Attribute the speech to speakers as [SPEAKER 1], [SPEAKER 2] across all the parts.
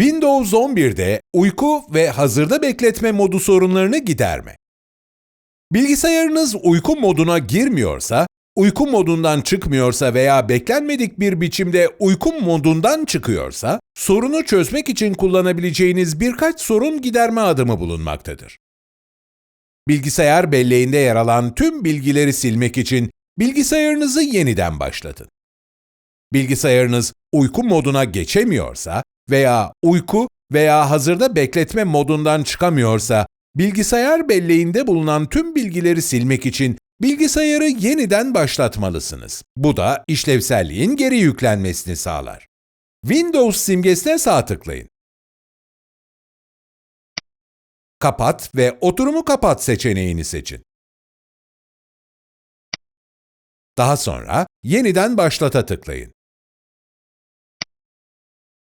[SPEAKER 1] Windows 11'de uyku ve hazırda bekletme modu sorunlarını giderme. Bilgisayarınız uyku moduna girmiyorsa, uyku modundan çıkmıyorsa veya beklenmedik bir biçimde uyku modundan çıkıyorsa, sorunu çözmek için kullanabileceğiniz birkaç sorun giderme adımı bulunmaktadır. Bilgisayar belleğinde yer alan tüm bilgileri silmek için bilgisayarınızı yeniden başlatın. Bilgisayarınız uyku moduna geçemiyorsa veya uyku veya hazırda bekletme modundan çıkamıyorsa, bilgisayar belleğinde bulunan tüm bilgileri silmek için bilgisayarı yeniden başlatmalısınız. Bu da işlevselliğin geri yüklenmesini sağlar. Windows simgesine sağ tıklayın. Kapat ve oturumu kapat seçeneğini seçin. Daha sonra yeniden başlata tıklayın.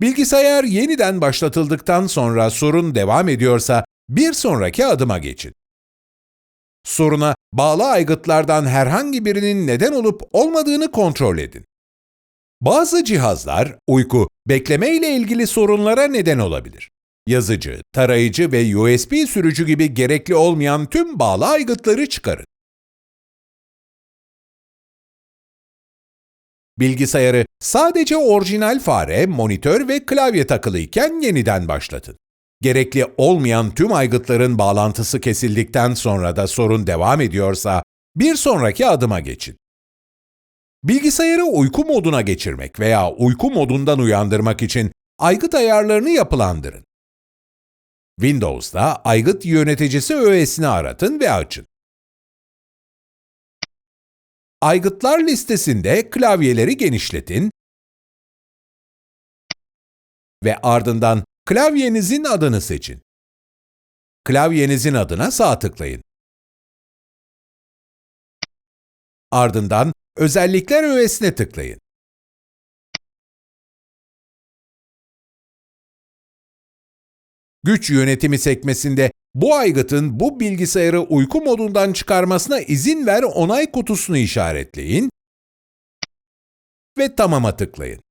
[SPEAKER 1] Bilgisayar yeniden başlatıldıktan sonra sorun devam ediyorsa bir sonraki adıma geçin. Soruna bağlı aygıtlardan herhangi birinin neden olup olmadığını kontrol edin. Bazı cihazlar uyku, bekleme ile ilgili sorunlara neden olabilir. Yazıcı, tarayıcı ve USB sürücü gibi gerekli olmayan tüm bağlı aygıtları çıkarın. Bilgisayarı sadece orijinal fare, monitör ve klavye takılıyken yeniden başlatın. Gerekli olmayan tüm aygıtların bağlantısı kesildikten sonra da sorun devam ediyorsa, bir sonraki adıma geçin. Bilgisayarı uyku moduna geçirmek veya uyku modundan uyandırmak için aygıt ayarlarını yapılandırın. Windows'da aygıt yöneticisi öğesini aratın ve açın. Aygıtlar listesinde klavyeleri genişletin ve ardından klavyenizin adını seçin. Klavyenizin adına sağ tıklayın. Ardından Özellikler öğesine tıklayın. Güç yönetimi sekmesinde bu aygıtın bu bilgisayarı uyku modundan çıkarmasına izin ver onay kutusunu işaretleyin ve tamama tıklayın.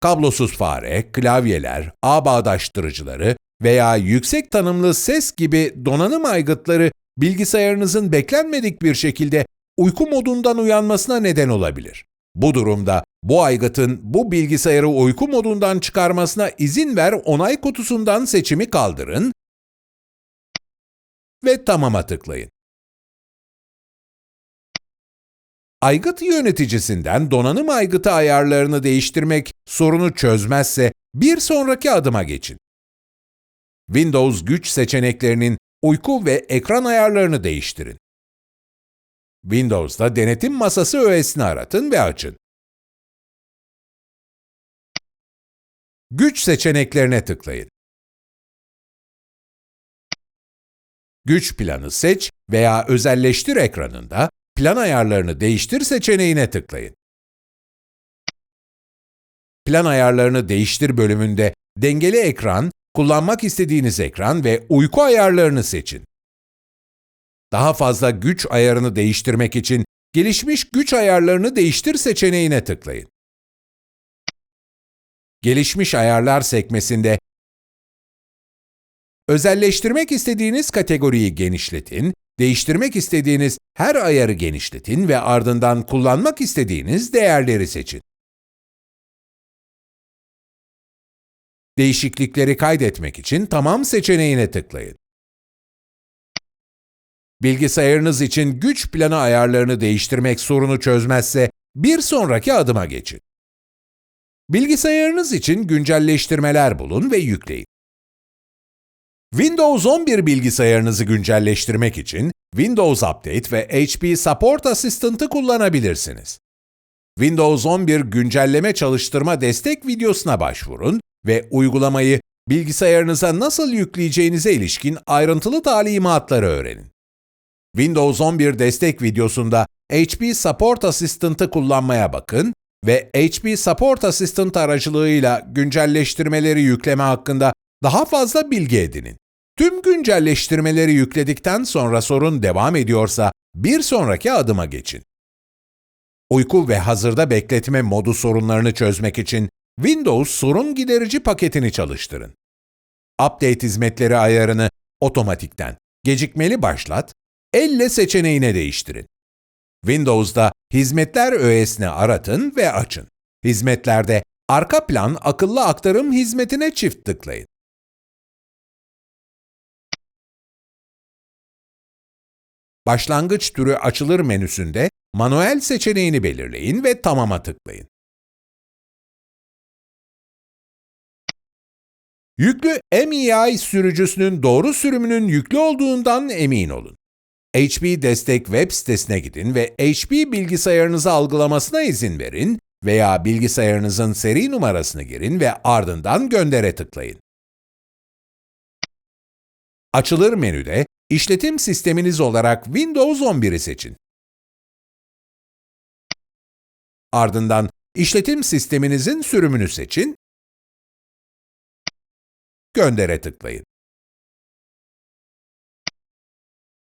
[SPEAKER 1] Kablosuz fare, klavyeler, ağ bağdaştırıcıları veya yüksek tanımlı ses gibi donanım aygıtları bilgisayarınızın beklenmedik bir şekilde uyku modundan uyanmasına neden olabilir. Bu durumda bu aygıtın bu bilgisayarı uyku modundan çıkarmasına izin ver onay kutusundan seçimi kaldırın ve tamama tıklayın. Aygıt yöneticisinden donanım aygıtı ayarlarını değiştirmek sorunu çözmezse bir sonraki adıma geçin. Windows güç seçeneklerinin uyku ve ekran ayarlarını değiştirin. Windows'da denetim masası öğesini aratın ve açın. Güç seçeneklerine tıklayın. Güç planı seç veya özelleştir ekranında plan ayarlarını değiştir seçeneğine tıklayın. Plan ayarlarını değiştir bölümünde dengeli ekran kullanmak istediğiniz ekran ve uyku ayarlarını seçin. Daha fazla güç ayarını değiştirmek için gelişmiş güç ayarlarını değiştir seçeneğine tıklayın. Gelişmiş ayarlar sekmesinde özelleştirmek istediğiniz kategoriyi genişletin, değiştirmek istediğiniz her ayarı genişletin ve ardından kullanmak istediğiniz değerleri seçin. Değişiklikleri kaydetmek için Tamam seçeneğine tıklayın. Bilgisayarınız için güç planı ayarlarını değiştirmek sorunu çözmezse bir sonraki adıma geçin. Bilgisayarınız için güncelleştirmeler bulun ve yükleyin. Windows 11 bilgisayarınızı güncelleştirmek için Windows Update ve HP Support Assistant'ı kullanabilirsiniz. Windows 11 güncelleme çalıştırma destek videosuna başvurun ve uygulamayı bilgisayarınıza nasıl yükleyeceğinize ilişkin ayrıntılı talimatları öğrenin. Windows 11 destek videosunda HP Support Assistant'ı kullanmaya bakın ve HP Support Assistant aracılığıyla güncelleştirmeleri yükleme hakkında daha fazla bilgi edinin. Tüm güncelleştirmeleri yükledikten sonra sorun devam ediyorsa bir sonraki adıma geçin. Uyku ve hazırda bekletme modu sorunlarını çözmek için Windows sorun giderici paketini çalıştırın. Update hizmetleri ayarını otomatikten gecikmeli başlat, elle seçeneğine değiştirin. Windows'da Hizmetler öğesini aratın ve açın. Hizmetlerde Arka plan akıllı aktarım hizmetine çift tıklayın. Başlangıç türü açılır menüsünde manuel seçeneğini belirleyin ve tamama tıklayın. Yüklü MEI sürücüsünün doğru sürümünün yüklü olduğundan emin olun. HP Destek web sitesine gidin ve HP bilgisayarınızı algılamasına izin verin veya bilgisayarınızın seri numarasını girin ve ardından göndere tıklayın. Açılır menüde işletim sisteminiz olarak Windows 11'i seçin. Ardından işletim sisteminizin sürümünü seçin. Göndere tıklayın.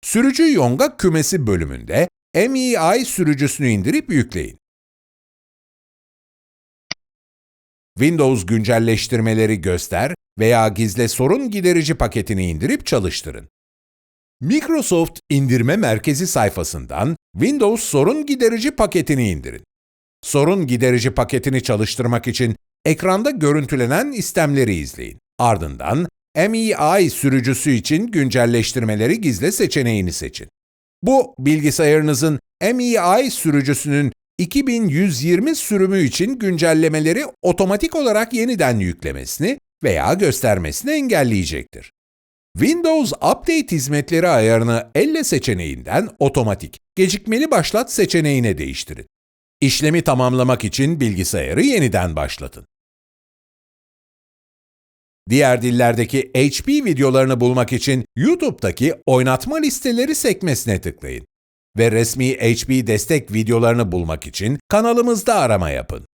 [SPEAKER 1] Sürücü yonga kümesi bölümünde MEI sürücüsünü indirip yükleyin. Windows güncelleştirmeleri göster veya gizle sorun giderici paketini indirip çalıştırın. Microsoft indirme merkezi sayfasından Windows sorun giderici paketini indirin. Sorun giderici paketini çalıştırmak için ekranda görüntülenen istemleri izleyin. Ardından MEI sürücüsü için güncelleştirmeleri gizle seçeneğini seçin. Bu, bilgisayarınızın MEI sürücüsünün 2120 sürümü için güncellemeleri otomatik olarak yeniden yüklemesini veya göstermesini engelleyecektir. Windows Update hizmetleri ayarını elle seçeneğinden otomatik, gecikmeli başlat seçeneğine değiştirin. İşlemi tamamlamak için bilgisayarı yeniden başlatın. Diğer dillerdeki HP videolarını bulmak için YouTube'daki oynatma listeleri sekmesine tıklayın ve resmi HP destek videolarını bulmak için kanalımızda arama yapın.